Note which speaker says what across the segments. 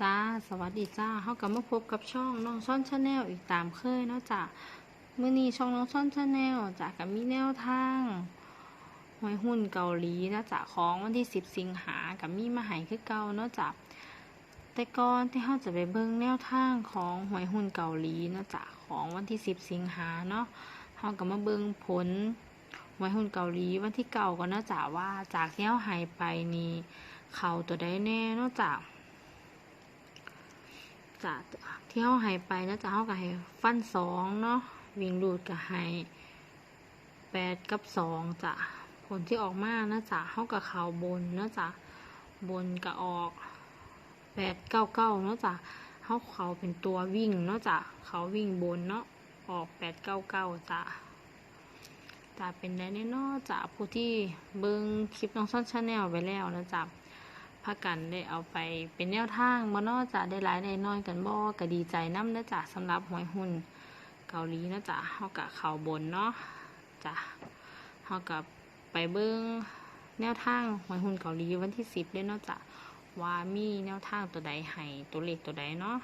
Speaker 1: จ้าสวัสดีจ้าเขากลับมาพบกับช่องน้องซ่อนชาแนลอีกตามเคยเนาะจ้ะเมื่อนี้ช่องน้องซ่อนชาแนลจ้ะกับมีแนวทางหวยหุ้นเกาหลีนะจ้ะของวันที่10สิงหากับมีมาหายคือเก่าเนาะจ้ะแต่ก่อนที่เขาจะไปเบิ่งแนวทางของหวยหุ้นเกาหลีเนาะจ้ะของวันที่10สิงหาเนาะเขากับมาเบิ่งผลหวยหุ้นเกาหลีวันที่เก่าก็เนาะจ้ะว่าจากที่เขาหายไปนี่เขาตัวใดแน่เนาะจ้ะ จะที่เขาให้ไปนะจะเขาก็ให้ฟันสองเนาะวิ่งรูดก็ให้แปดกับสองจ้ะผลที่ออกมานะจ๊ะเขากับเขาบนเนาะจ้ะบนก็ออกแปดเก้าเก้าเนาะจ้ะเขาเขาเป็นตัววิ่งเนาะจ้ะเขาวิ่งบนเนาะออกแปดเก้าเก้าจ้ะจะเป็นได้แน่เนาะจ้ะผู้ที่เบิ้งคลิปน้องซ่อนชาแนลไปแล้วนะจ๊ะากันได้เอาไปเป็นแนวทางบ่นอจะได้หลายได้น้อยกันบ่ก็ดีใจนำนะจ๊ะสำหรับหวยหุ้นเกาหลีนะจ๊ะเฮากะเข้าบนเนาะจ้ะเฮากะไปเบิ่งแนวทางหวยหุ้นเกาหลีวันที่10เด้อเนาะจ้ะว่ามีแนวทางตัวใดให้ตัวเลขตัวใดเนาะ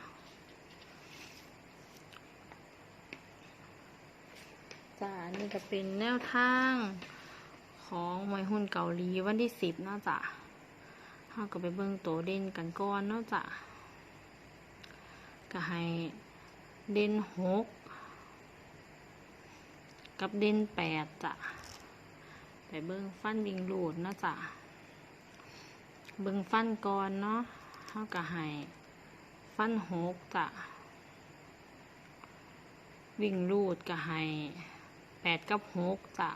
Speaker 1: จ้ะนี่ก็เป็นแนวทางของหวยหุ้นเกาหลีวันที่10เนาะจ้ะ เราก็ไปเบิ่งโตเด่นกันก่อนเนาะจ้ะก็ให้เด่นหกกับเด่นแปดจ้ะไปเบิ่งฟันวิ่งรูดเนาะจ้ะเบิ่งฟันก่อนเนาะเราก็ให้ฟันหกจ้ะวิ่งรูดก็ให้แปดกับหกจ้ะ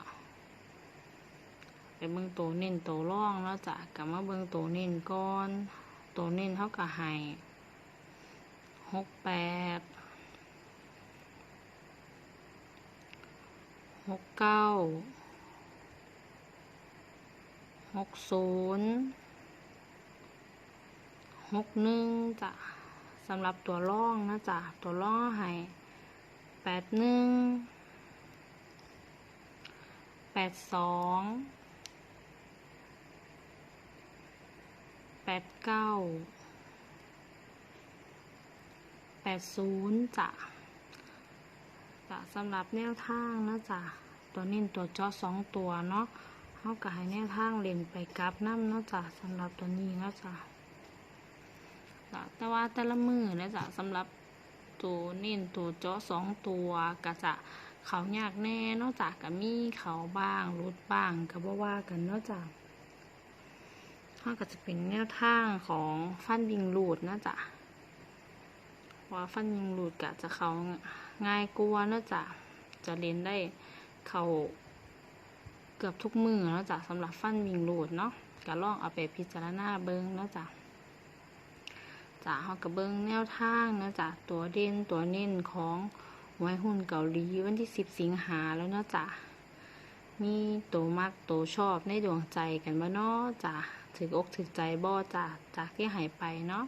Speaker 1: ไปเบิ่งตัวเน้นตัวร่องแล้วจ้ะกลับมาเบิ่งตัวเน้นก่อน ตัวเน้นเท่ากับให้หกแปดหกเก้าหกศูนย์หกหนึ่งจ้ะสำหรับตัวร่องนะจ้ะตัวร่องให้แปดหนึ่งแปดสอง แปดเก้าแปดศูนย์จ้ะจ้ะสำหรับแนวทางนะจ้ะตัวนิ่นตัวจอสองตัวเนาะเขาก็ให้แนวทางเล่นไปกลับน้ำเนาะจ้ะสำหรับตัวนี้นะจ้ะจ้ะแต่ว่าแต่ละมือนะจ้ะสำหรับตัวนิ่นตัวจอสองตัวก็จะเขายากแน่นอกจากกับมีเขาบ้างรุดบ้างก็บ่ว่ากันนาะจ้ะาก็จะเป็นแนวทางของฟันยิงหลูดนะจ๊ะว่าฟันยิงหลูดกะจะเขาง่ายกลัวนะจ๊ะจะเล่นได้เขาเกือบทุกมือนะจ๊ะสำหรับฟันยิงหลูดเนาะก็ลองเอาไปพิจารณาเบิ้งนะจ๊ะจ้ะเขากับเบิ้งแนวทางนะจ๊ะตัวเด่นตัวเน้นของไว้หุ้นเกาหลีวันที่สิบสิงหาแล้วนะจ๊ะมีโตมักโตชอบในดวงใจกันบ่เนาะจ้ะ ถึกอกถึกใจบ่จ้ะจากที่หายไปเนาะ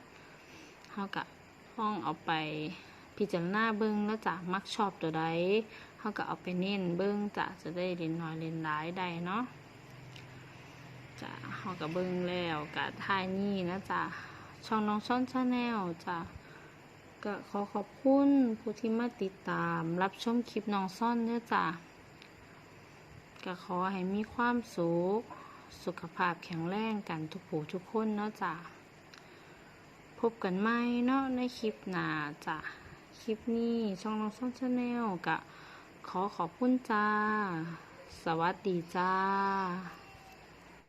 Speaker 1: เฮาก็ห้องเอาไปพิจารณาเบิ่งแล้วจ้ะมักชอบตัวใดเฮาก็เอาไปเน้นเบิ่งจะจะได้เล่นน้อยเล่นหลายได้เนาะจะเฮาก็เบิ่งแล้วก็ท้ายนี้นะจ้ะช่องน้องช่อนชาแนลจ้ะก็ขอขอบคุณผู้ที่มาติดตามรับชมคลิปน้องซ่อนเด้อจ้ะก็ขอให้มีความสุข สุขภาพแข็งแรงกันทุกผู้ทุกคนเนาะจ้ะพบกันใหม่เนาะในคลิปหน้าจ้ะคลิปนี้ช่องน้องซ่อนชาแนลกะขอขอบคุณจ้า สวัสดีจ้า